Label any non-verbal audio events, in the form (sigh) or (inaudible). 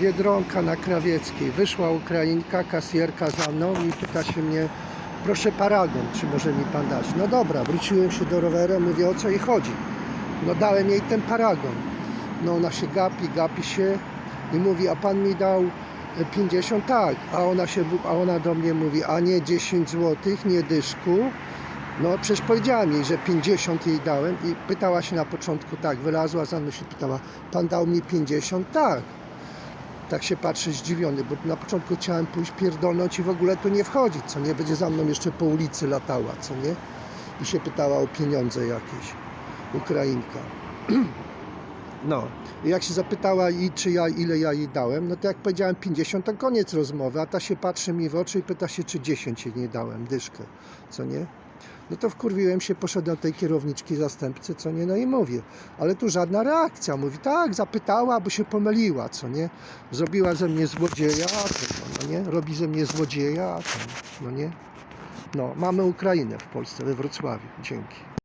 Biedronka na Krawieckiej. Wyszła Ukrainka, kasjerka za mną i pyta się mnie, proszę paragon, czy może mi pan dać? No dobra, wróciłem się do rowerem, mówię o co jej chodzi. No dałem jej ten paragon. No ona się gapi, gapi się i mówi, a pan mi dał e, 50? Tak. A ona, się, a ona do mnie mówi, a nie 10 zł, nie dyszku. No przecież powiedziałem jej, że 50 jej dałem i pytała się na początku, tak, wylazła za mną się pytała, pan dał mi 50? Tak. Tak się patrzy zdziwiony, bo na początku chciałem pójść pierdolnąć i w ogóle tu nie wchodzić, co nie, będzie za mną jeszcze po ulicy latała, co nie? I się pytała o pieniądze jakieś. Ukrainka. (clears throat) No, i jak się zapytała i czy ja, ile ja jej dałem, no to jak powiedziałem 50, to koniec rozmowy, a ta się patrzy mi w oczy i pyta się, czy 10 jej nie dałem, dyszkę, co nie? No to wkurwiłem się, poszedłem tej kierowniczki zastępcy, co nie, no i mówię, ale tu żadna reakcja, mówi, tak, zapytała, bo się pomyliła, co nie? Zrobiła ze mnie złodzieja, no nie? Robi ze mnie złodzieja, no nie? No, mamy Ukrainę w Polsce, we Wrocławiu, dzięki.